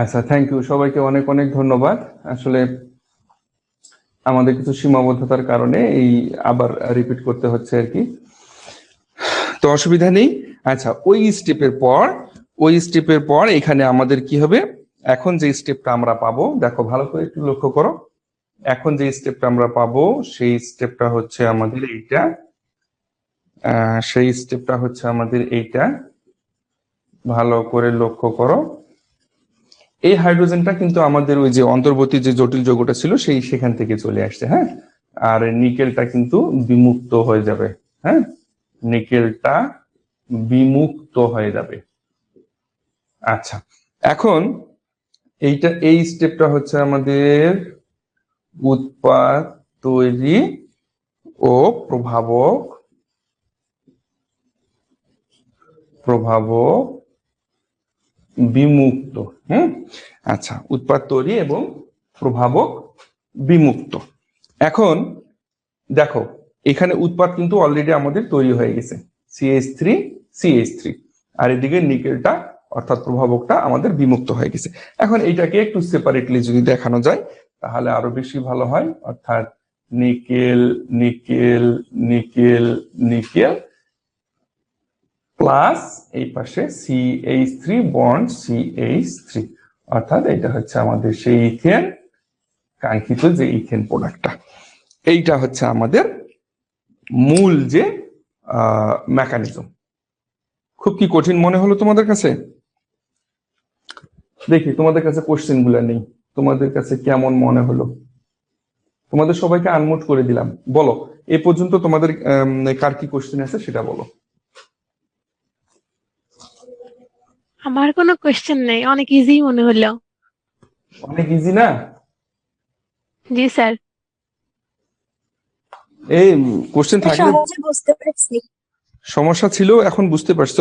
আচ্ছা thank you সবাইকে অনেক অনেক ধন্যবাদ। আসলে আমাদের কিছু সীমাবদ্ধতার কারণে এই আবার রিপিট করতে হচ্ছে আর কি। তো অসুবিধা নেই। আচ্ছা ওই স্টেপের পর, ওই স্টেপের পর এখানে আমাদের কি হবে? এখন যে স্টেপটা আমরা পাবো, দেখো ভালো করে একটু লক্ষ্য করো। এখন যে স্টেপটা আমরা পাবো, সেই স্টেপটা হচ্ছে আমাদের এইটা। সেই স্টেপটা হচ্ছে আমাদের এইটা। ভালো করে লক্ষ্য করো। এই হাইড্রোজেনটা কিন্তু আমাদের ওই যে অন্তর্বর্তী যে জটিল যৌগটা ছিল, সেই সেখান থেকে চলে আসছে হ্যাঁ? আর নিকেলটা কিন্তু বিমুক্ত হয়ে যাবে হ্যাঁ? নিকেলটা বিমুক্ত হয়ে যাবে। আচ্ছা এখন এইটা, এই স্টেপটা হচ্ছে আমাদের উৎপাদ তৈরি ও প্রভাবক প্রভাবক বিমুক্ত, হুম? আচ্ছা উৎপাদ তৈরি এবং প্রভাবক বিমুক্ত। এখন দেখো, এখানে উৎপাদ কিন্তু অলরেডি আমাদের তৈরি হয়ে গেছে। সিএইচ থ্রি সিএইচ থ্রি আর এদিকে নিকেলটা অর্থাৎ প্রভাবকটা আমাদের বিমুক্ত হয়ে গেছে। এখন এইটাকে একটু সেপারেটলি যদি দেখানো যায়, তাহলে আরও বেশি ভালো হয়। অর্থাৎ nickel nickel nickel nickel plus এই পাশে CH three bond CH three অর্থাৎ এটা হচ্ছে আমাদের সেই ইথেন, কাঙ্ক্ষিত যে ইথেন প্রোডাক্টটা এইটা হচ্ছে আমাদের মূল যে মেকানিজম খুব কি কঠিন মনে হলো তোমাদের কাছে? দেখি, তোমাদের কাছে কোশ্চেনগুলা নেই। তোমাদের কাছে কেমন মনে হলো? তোমাদের সবাইকে আনমোট করে দিলাম। বলো, এ পর্যন্ত তোমাদের কার কি কোশ্চেন আছে সেটা বলো। আমার কোনো কোয়েশ্চেন নেই অনেক ইজি মনে হলো। অনেক ইজি না? জি স্যার এই কোশ্চেন থাকলে বুঝতে পারছি। সমস্যা ছিল এখন বুঝতে পারছ?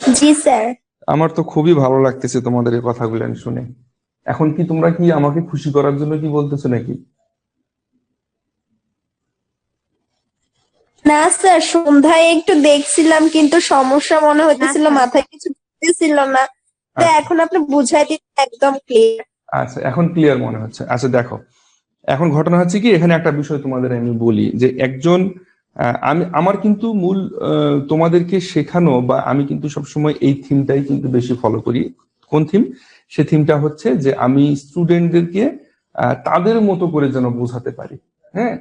জি স্যার আমার তো খুবই ভালো লাগতেছে তোমাদের এই কথাগুলো শুনে। এখন কি তোমরা কি আমাকে খুশি করার জন্য কি বলতেছো নাকি? না স্যার সন্ধ্যায় একটু দেখছিলাম কিন্তু সমস্যা মনে হইতেছিল মাথায় কিছু ঢুকতেছিল না। তো আচ্ছা। এখন আপনি বুঝাই দিন একদম ক্লিয়ার আচ্ছা এখন ক্লিয়ার মনে হচ্ছে। আচ্ছা দেখো। এখন ঘটনা হচ্ছে কি এখানে একটা বিষয় তোমাদের আমি বলি যে একজন আমি আমার কিন্তু মূল তোমাদেরকে শেখানো বা আমি কিন্তু সবসময় এই থিমটাই কিন্তু বেশি ফলো করি। কোন থিম সে থিমটা হচ্ছে যে আমি স্টুডেন্টদেরকে তাদের মতো করে যেন বোঝাতে পারি। হ্যাঁ?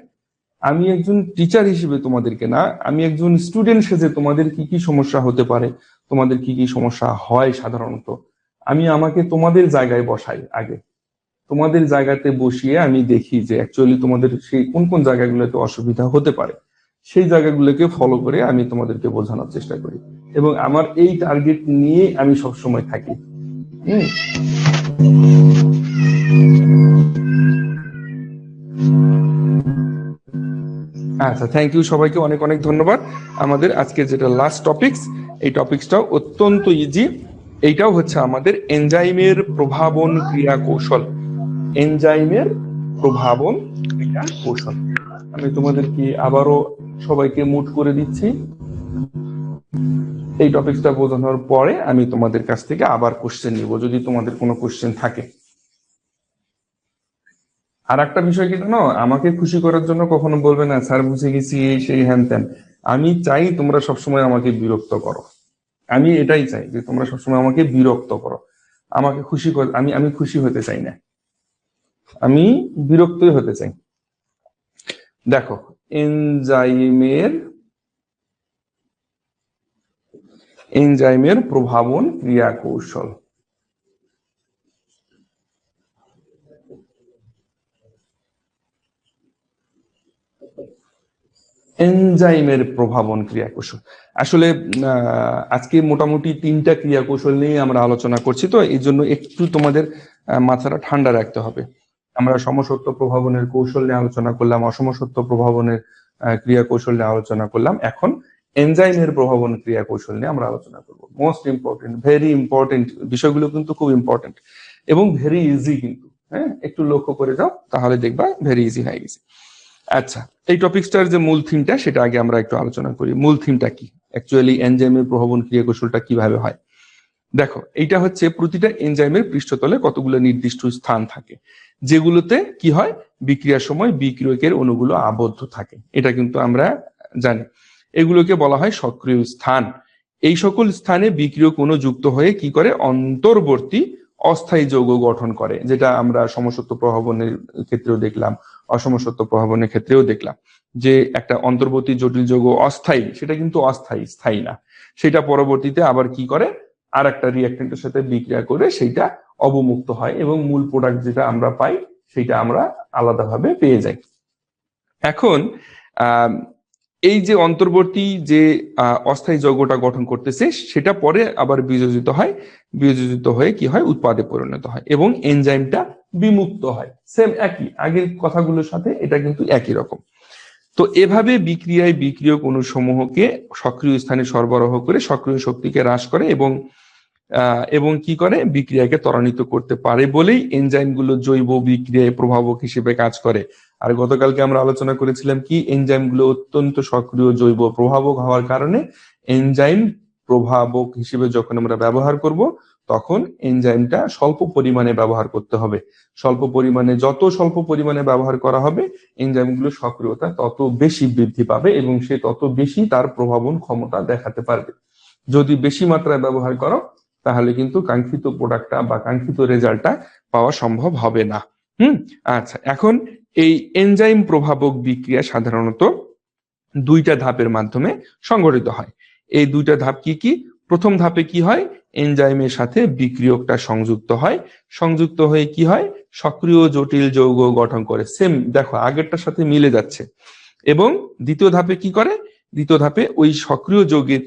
আমি একজন টিচার হিসেবে তোমাদেরকে না, আমি একজন স্টুডেন্ট সেজে তোমাদের কি কি সমস্যা হতে পারে, তোমাদের কি কি সমস্যা হয় সাধারণত, আমি আমাকে তোমাদের জায়গায় বসাই আগে। তোমাদের জায়গাতে বসিয়ে আমি দেখি যে অ্যাকচুয়ালি তোমাদের সেই কোন কোন জায়গাগুলোতে অসুবিধা হতে পারে, সেই জায়গাগুলোকে ফলো করে আমি তোমাদেরকে বোঝানোর চেষ্টা করি। এবং আমার এই টার্গেট নিয়ে আমি সবসময় থাকি। হুম? আচ্ছা থ্যাংক ইউ সবাইকে অনেক অনেক ধন্যবাদ। আমাদের আজকে যেটা লাস্ট টপিকস এই টপিকসটাও অত্যন্ত ইজি এইটাও হচ্ছে আমাদের এনজাইমের প্রভাবন ক্রিয়া কৌশল। এনজাইমের প্রভাবন ক্রিয়া কৌশল। আমি তোমাদেরকে আবারও সবাইকে মুট করে দিচ্ছি। এই টপিকসটা বোঝানোর পরে আমি তোমাদের কাছ থেকে আবার কোশ্চেন নিব, যদি তোমাদের কোনো কোশ্চেন থাকে। আর একটা বিষয় কি জানো? আমাকে খুশি করার জন্য কখনো বলবে না, স্যার, বুঝে গেছি, এই সেই হ্যান ত্যান। আমি চাই তোমরা সবসময় আমাকে বিরক্ত করো। আমি এটাই চাই যে তোমরা সবসময় আমাকে বিরক্ত করো। আমাকে খুশি কর, আমি আমি খুশি হতে চাই না। আমি বিরক্তই হতে চাই। দেখো, এনজাইমের এনজাইমের প্রভাবন ক্রিয়া কৌশল এনজাইমের প্রভাবন ক্রিয়া কৌশল আসলে আজকে মোটামুটি তিনটা ক্রিয়া কৌশল নিয়ে আমরা আলোচনা করছি, তো এই জন্য একটু তোমাদের মাথাটা ঠান্ডা রাখতে হবে। আমরা সমসত্ব প্রভাবনের কৌশল নিয়ে আলোচনা করলাম, অসমসত্ব প্রভাবনের ক্রিয়া কৌশল নিয়ে আলোচনা করলাম। এখন এনজাইমের প্রভাবন ক্রিয়া কৌশল নিয়ে আমরা আলোচনা করব। মোস্ট ইম্পর্টেন্ট ভেরি ইম্পর্টেন্ট বিষয়গুলো কিন্তু খুব ইম্পর্টেন্ট এবং ভেরি ইজি কিন্তু হ্যাঁ? একটু লক্ষ্য করে যাও, তাহলে দেখবা ভেরি ইজি হয়ে গেছে। আচ্ছা এই টপিকসটার যে মূল থিমটা সেটা আগে আমরা একটু আলোচনা করি। মূল থিমটা কি? অ্যাকচুয়ালি এনজাইমের প্রভাবন ক্রিয়া কৌশলটা কীভাবে হয়? দেখো, এইটা হচ্ছে প্রতিটা এনজাইমের পৃষ্ঠতলে কতগুলো নির্দিষ্ট স্থান থাকে, যেগুলোতে কি হয়? বিক্রিয়ার সময় বিক্রিয়কের অণুগুলো আবদ্ধ থাকে। এটা কিন্তু আমরা জানি। এগুলোকে বলা হয় সক্রিয় স্থান। এই সকল স্থানে বিক্রিয়ক অণু যুক্ত হয়ে কি করে? অন্তর্বর্তী অস্থায়ী যৌগ গঠন করে, যেটা আমরা সমসত্ব প্রভাবনের ক্ষেত্রেও দেখলাম। অসমসত্ব প্রভাবনের ক্ষেত্রেও দেখলাম যে একটা অন্তর্বর্তী জটিল যোগ অস্থায়ী, সেটা কিন্তু অস্থায়ী, স্থায়ী না। সেটা পরবর্তীতে আবার কি করে? আর একটা রিয়াক্টেন্টের সাথে বিক্রিয়া করে সেইটা অবমুক্ত হয় এবং মূল প্রোডাক্ট যেটা আমরা পাই, সেটা আমরা আলাদাভাবে পেয়ে যাই। এখন এই যে অন্তর্বর্তী যে অস্থায়ী যৌগটা গঠন করতেছে, সেটা পরে আবার বিযোজিত হয়। বিয়োজিত হয়ে কি হয়? উৎপাদে পরিণত হয় এবং এনজাইমটা বিমুক্ত হয়। সেম একই। আগের কথাগুলোর সাথে এটা কিন্তু একই রকম। তো এভাবে বিক্রিয়ায় বিক্রিয়ক অণুসমূহকে সক্রিয় স্থানে সরবরাহ করে সক্রিয় শক্তিকে হ্রাস করে এবং এবং কি করে? বিক্রিয়াকে ত্বরান্বিত করতে পারে বলেই এনজাইমগুলো জৈব বিক্রিয়ায় প্রভাবক হিসেবে কাজ করে। আর গতকালকে আমরা আলোচনা করেছিলাম কি এনজাইমগুলো অত্যন্ত সক্রিয় জৈব প্রভাবক হওয়ার কারণে এনজাইম প্রভাবক হিসেবে যখন আমরা ব্যবহার করব, তখন এনজাইমটা স্বল্প পরিমাণে ব্যবহার করতে হবে। স্বল্প পরিমাণে, যত স্বল্প পরিমাণে ব্যবহার করা হবে এনজাইমগুলো সক্রিয়তা তত বেশি বৃদ্ধি পাবে এবং সে তত বেশি তার প্রভাবন ক্ষমতা দেখাতে পারবে। যদি বেশি মাত্রায় ব্যবহার করো, তাহলে কিন্তু কাঙ্ক্ষিত প্রোডাক্টটা বা কাঙ্ক্ষিত রেজাল্টটা পাওয়া সম্ভব হবে না। হুম? আচ্ছা এখন এই এনজাইম প্রভাবক বিক্রিয়া সাধারণত দুইটা ধাপের মাধ্যমে সংগঠিত হয়। এই দুইটা ধাপ কি কি? প্রথম ধাপে কি হয়? এনজাইমের সাথে বিক্রিয়কটা সংযুক্ত হয়। সংযুক্ত হয়ে কি হয়? সক্রিয়, জটিল যৌগ গঠন করে। সেম দেখো, আগেরটার সাথে মিলে যাচ্ছে। এবং দ্বিতীয় ধাপে কি করে? দ্বিতীয় ধাপে ওই সক্রিয় যৌগের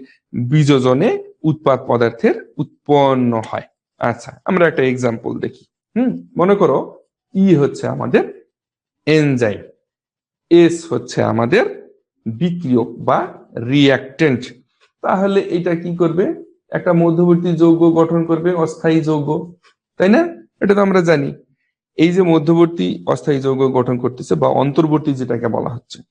বীজজনে উৎপাদ পদার্থের উৎপন্ন হয়। আচ্ছা আমরা একটা এক্সাম্পল দেখি। হুম, মনে করো ই হচ্ছে আমাদের এনজাইম এস হচ্ছে আমাদের বিক্রিয়ক বা রিয়াক্টেন্ট তাহলে এটা কি করবে? একটা মধ্যবর্তী যৌগ গঠন করবে, অস্থায়ী যৌগ, তাই না? এটা তো আমরা জানি। এই যে মধ্যবর্তী, অস্থায়ী যৌগ গঠন করতেছে বা অন্তর্বর্তী যেটাকে বলা হচ্ছে,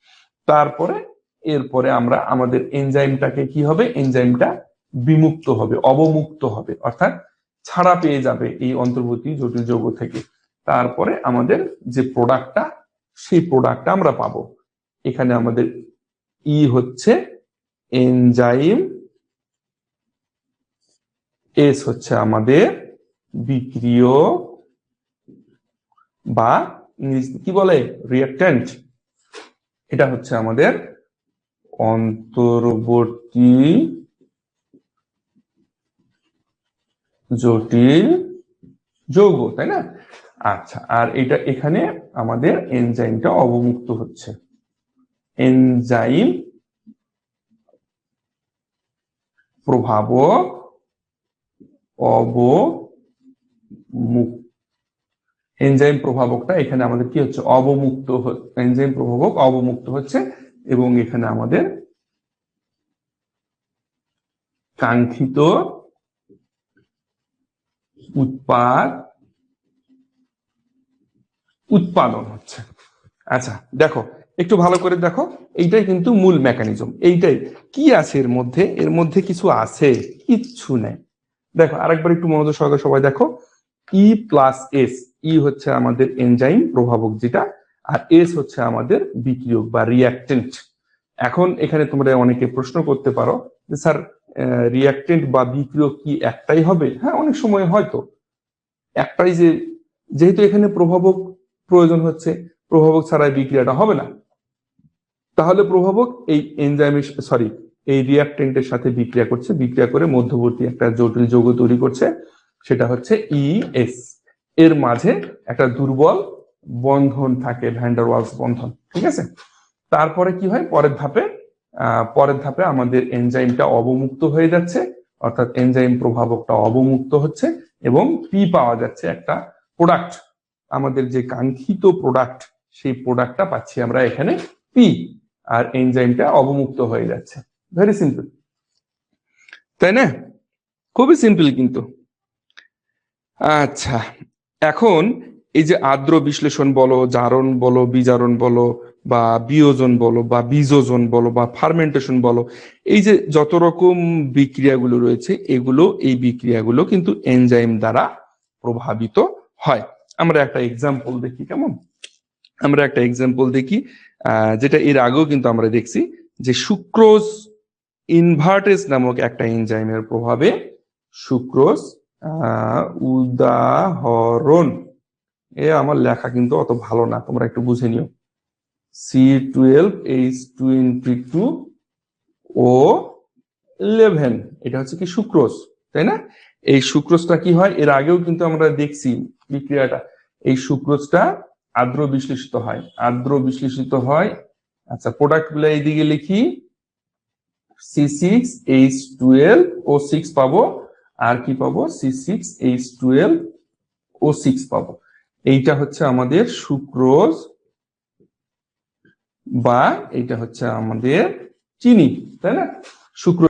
তারপরে, এরপরে আমরা আমাদের এনজাইমটাকে কি হবে? এনজাইমটা বিমুক্ত হবে, অবমুক্ত হবে, অর্থাৎ ছাড়া পেয়ে যাবে এই অন্তর্বর্তী জটিল যৌগ থেকে। তারপরে আমাদের যে প্রোডাক্টটা সেই প্রোডাক্টটা আমরা পাবো। এখানে আমাদের ই হচ্ছে এনজাইম এস হচ্ছে আমাদের বিক্রিয় বা কি বলে? রিয়াক্ট্যান্ট এটা হচ্ছে আমাদের অন্তর্বর্তী জটিল যৌগ, তাই না? আচ্ছা আর এটা এখানে আমাদের এনজাইমটা অবমুক্ত হচ্ছে। এনজাইম প্রভাবক অবমুক্ত। এনজাইম প্রভাবকটা এখানে আমাদের কি হচ্ছে? অবমুক্ত এনজাইম প্রভাবক অবমুক্ত হচ্ছে এবং এখানে আমাদের কাঙ্ক্ষিত উৎপাদ উৎপাদন হচ্ছে। আচ্ছা দেখো, একটু ভালো করে দেখো, এইটাই কিন্তু মূল মেকানিজম এইটাই। কি আছে এর মধ্যে? এর মধ্যে কিছু আছে, কিচ্ছু নেই। দেখো, আরেকবার একটু মনোযোগ সহকারে সবাই দেখো। ই প্লাস এস ই হচ্ছে আমাদের এনজাইম প্রভাবক যেটা, আর এস হচ্ছে আমাদের বিক্রিয়ক বা রিয়াক্টেন্ট এখন এখানে তোমরা অনেকে প্রশ্ন করতে পারো যে, স্যার রিয়াক্টেন্ট বা বিক্রিয়ক কি একটাই হবে? হ্যাঁ অনেক সময় হয়তো। একটাই যে, যেহেতু এখানে প্রভাবক প্রয়োজন হচ্ছে প্রভাবক ছাড়াই বিক্রিয়াটা হবে না। তাহলে প্রভাবক এই এনজাইমের সরি এই রিয়াক্টেন্টের সাথে বিক্রিয়া করছে, বিক্রিয়া করে মধ্যবর্তী একটা জটিল যৌগ তৈরি করছে, সেটা হচ্ছে ইএস এর মাঝে একটা দুর্বল বন্ধন থাকে ভ্যান্ডারওয়ালস বন্ধন, ঠিক আছে? তারপরে কি হয়? পরের ধাপে পরের ধাপে আমাদের এনজাইমটা অবমুক্ত হয়ে যাচ্ছে, অর্থাৎ এনজাইম প্রভাবকটা অবমুক্ত হচ্ছে এবং পি পাওয়া যাচ্ছে একটা প্রোডাক্ট আমাদের যে কাঙ্ক্ষিত প্রোডাক্ট সেই প্রোডাক্টটা পাচ্ছি আমরা এখানে পি আর এনজাইমটা অবমুক্ত হয়ে যাচ্ছে। ভেরি সিম্পল তাই না? খুবই সিম্পল কিন্তু। আচ্ছা এখন এই যে আর্দ্র বিশ্লেষণ বলো, জারণ বলো, বিজারণ বলো, বা বিয়োজন বলো, বা বীজোজন বলো, বা ফার্মেন্টেশন বলো, এই যে যত রকম বিক্রিয়াগুলো রয়েছে, এগুলো, এই বিক্রিয়াগুলো কিন্তু এনজাইম দ্বারা প্রভাবিত হয়। আমরা একটা এক্সাম্পল দেখি, কেমন? আমরা একটা এক্সাম্পল দেখি যেটা এর আগেও কিন্তু আমরা দেখছি, যে সুক্রোজ ইনভার্টেজ নামক একটা এনজাইমের প্রভাবে সুক্রোজ উদাহরণ। এ আমার লেখা কিন্তু অত ভালো না, তোমরা একটু বুঝে নিও। C twelve H twenty two O eleven এটা হচ্ছে কি সুক্রোজ, তাই না? এই সুক্রোজটা কি হয়? এর আগেও কিন্তু আমরা দেখছি বিক্রিয়াটা। এই সুক্রোজটা আর্দ্র বিশ্লেষিত হয়। আর্দ্র বিশ্লেষিত হয়। আচ্ছা প্রোডাক্টগুলো এইদিকে লিখি। C six H twelve O six পাবো। আর কি পাবো? C six H twelve O six পাবো। এইটা হচ্ছে আমাদের সুক্রোজ বা এইটা হচ্ছে আমাদের চিনি, তাই না? শুক্র